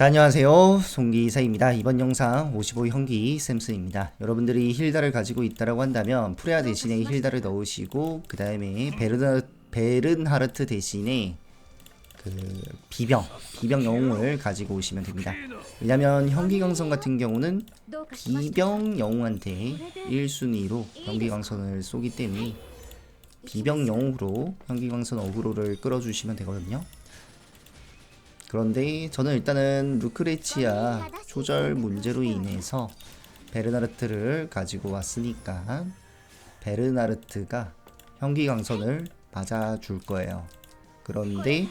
자 안녕하세요. 송기사입니다. 이번 영상 55 형기 샘슨입니다. 여러분들이 힐다를 가지고 있다라고 한다면 프레아 대신에 힐다를 넣으시고 그 다음에 베르나, 베른하르트 대신에 그 비병 비병 영웅을 가지고 오시면 됩니다. 왜냐면 형기강선 같은 경우는 비병 영웅한테 1순위로 형기강선을 쏘기 때문에 비병 영웅으로 형기강선 어그로를 끌어주시면 되거든요 그런데 저는 일단은 루크레치아 조절 문제로 인해서 베르나르트를 가지고 왔으니까 베르나르트가 형기 강선을 맞아줄 거예요. 그런데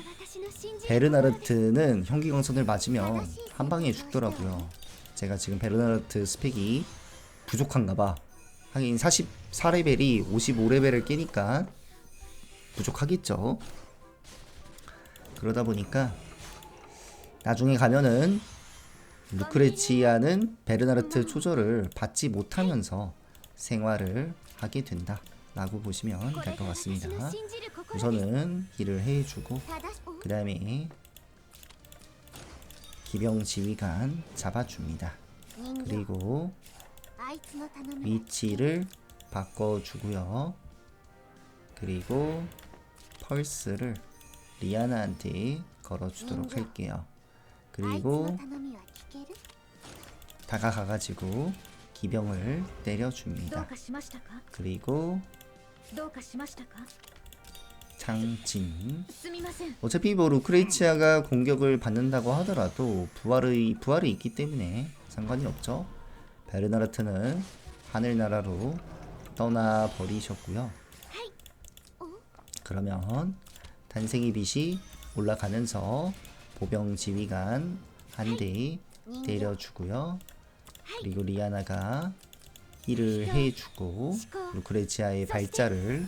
베르나르트는 형기 강선을 맞으면 한 방에 죽더라고요. 제가 지금 베르나르트 스펙이 부족한가봐. 하긴 44레벨이 55레벨을 깨니까 부족하겠죠. 그러다 보니까 나중에 가면은 루크레치아는 베르나르트 조절을 받지 못하면서 생활을 하게 된다 라고 보시면 될 것 같습니다. 우선은 힐을 해주고 그 다음에 기병 지휘관 잡아줍니다. 그리고 위치를 바꿔주고요. 그리고 펄스를 리아나한테 걸어주도록 할게요. 그리고 다가가가지고 기병을 때려줍니다. 그리고 장진. 어차피 뭐 루크레이치아가 공격을 받는다고 하더라도 부활의 부활이 있기 때문에 상관이 없죠. 베르나르트는 하늘나라로 떠나 버리셨고요. 그러면 탄생의 빛이 올라가면서 보병 지휘관 한 대 때려주고요. 그리고 리아나가 힐을 해주고 루크레치아의 발자를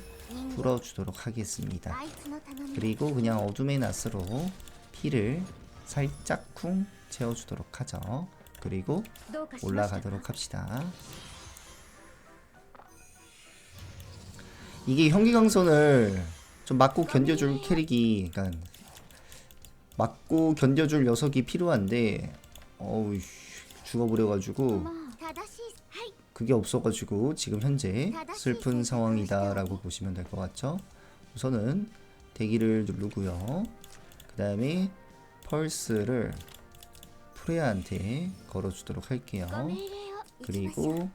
풀어주도록 하겠습니다. 그리고 그냥 어둠의 낫으로 피를 살짝 쿵 채워주도록 하죠. 그리고 올라가도록 합시다. 이게 형기강선을 좀 맞고 견뎌줄 캐릭이 그러니까 맞고 견뎌줄 녀석이 필요한데 어우 씨, 죽어버려가지고 그게 없어가지고 지금 현재 슬픈 상황이다 라고 보시면 될 것 같죠? 우선은 대기를 누르고요. 그 다음에 펄스를 프레아한테 걸어주도록 할게요. 그리고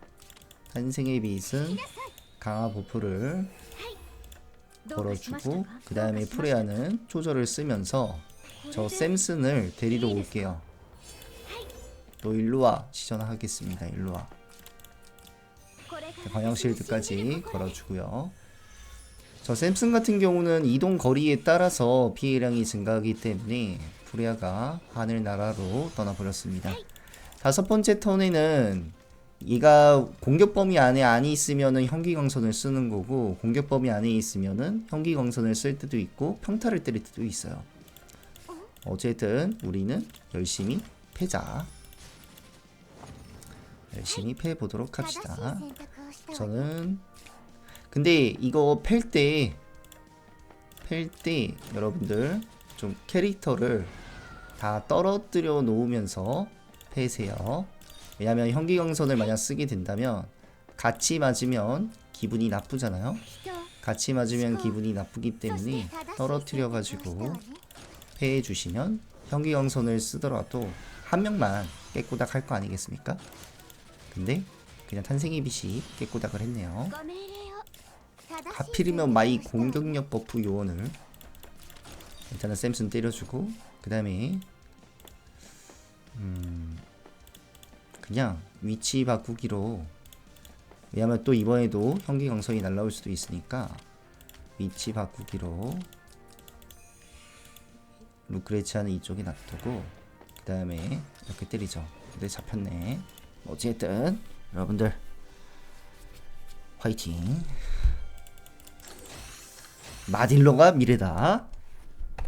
탄생의 빛은 강화 버프를 걸어주고 그 다음에 프레아는 조절을 쓰면서 저 샘슨을 데리러 올게요. 너 일로와 시전하겠습니다. 일로와. 광역 실드까지 걸어주고요. 저 샘슨 같은 경우는 이동 거리에 따라서 피해량이 증가하기 때문에 프레아가 하늘나라로 떠나버렸습니다. 다섯 번째 턴에는 얘가 공격 범위 안에 안 있으면은 형기광선을 쓰는 거고 공격 범위 안에 있으면은 형기광선을 쓸 때도 있고 평타를 때릴 때도 있어요. 어쨌든 우리는 열심히 패자. 열심히 패 보도록 합시다. 저는 근데 이거 팰 때 팰 때 여러분들 좀 캐릭터를 다 떨어뜨려 놓으면서 패세요. 왜냐면 현기광선을 만약 쓰게 된다면 같이 맞으면 기분이 나쁘잖아요. 같이 맞으면 기분이 나쁘기 때문에 떨어뜨려 가지고 패해 주시면 현기광선을 쓰더라도 한 명만 깨꼬닥 할 거 아니겠습니까? 근데 그냥 탄생의 빛이 깨꼬닥을 했네요. 하필이면 마이 공격력 버프 요원을 일단은 샘슨 때려주고 그 다음에 음 그냥 위치 바꾸기로 왜냐면 또 이번에도 현기광선이 날라올 수도 있으니까 위치 바꾸기로 루크레치아는 이쪽에 놔두고. 그 다음에 이렇게 때리죠. 근데 잡혔네. 어쨌든 여러분들 화이팅. 마딜로가 미래다